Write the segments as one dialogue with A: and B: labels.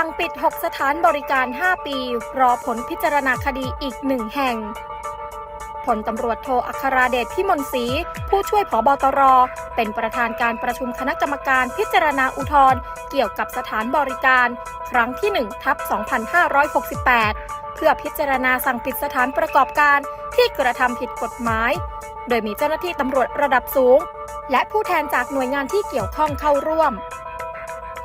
A: สั่งปิด 6 สถานบริการ 5 ปี รอผลพิจารณาคดีอีกหนึ่งแห่งผลตำรวจโทอัคราเดชพิมลศรีผู้ช่วยผอบตร เป็นประธานการประชุมคณะกรรมการพิจารณาอุทธรณ์เกี่ยวกับสถานบริการ ครั้งที่1ทับ2568 เพื่อพิจารณาสั่งปิดสถานประกอบการที่กระทำผิดกฎหมาย โดยมีเจ้าหน้าที่ตำรวจระดับสูง และผู้แทนจากหน่วยงานที่เกี่ยวข้องเข้าร่วม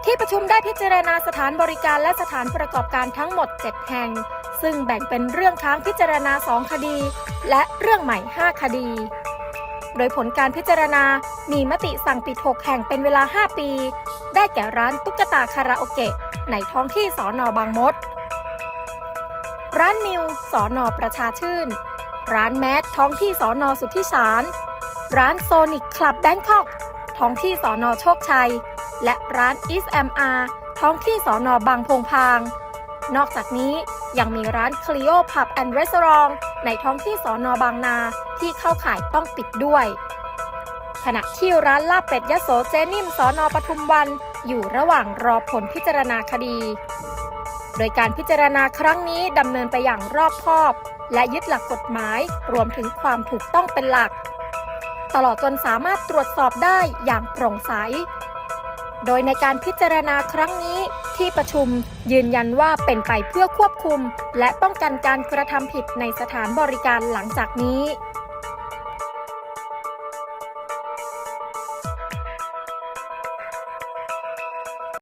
A: ที่ประชุมได้พิจารณาสถานบริการและสถานประกอบการทั้งหมด 7 แห่ง ซึ่งแบ่งเป็นเรื่องค้างพิจารณา 2 คดี และเรื่องใหม่ 5 คดี โดยผลการพิจารณา มีมติสั่งปิด 6 แห่งเป็นเวลา 5 ปี ได้แก่ร้านตุ๊กตาคาราโอเกะ ในท้องที่สอนอบางมด ร้านนิวสอนอประชาชื่น ร้านแมสท้องที่สอนอสุทธิสาร ร้านโซนิกคลับแบงคอก ท้องที่สอนอโชคชัย และร้าน East MR ท้องที่สอนอบางพงพาง นอกจากนี้ยังมีร้าน Clio Pub and Restaurant ในท้องที่สอนอบางนาที่เข้าข่ายต้องปิดด้วย ขณะที่ร้านลาบเป็ดยะโสเจนิมสอนอปทุมวันอยู่ระหว่างรอผลพิจารณาคดี โดยการพิจารณาครั้งนี้ดำเนินไปอย่างรอบคอบ และยึดหลักกฎหมายรวมถึงความถูกต้องเป็นหลัก ตลอดจนสามารถตรวจสอบได้อย่างโปร่งใส โดยในการพิจารณาครั้งนี้ ที่ประชุมยืนยันว่าเป็นไปเพื่อควบคุม และป้องกันการกระทำผิดในสถานบริการหลังจากนี้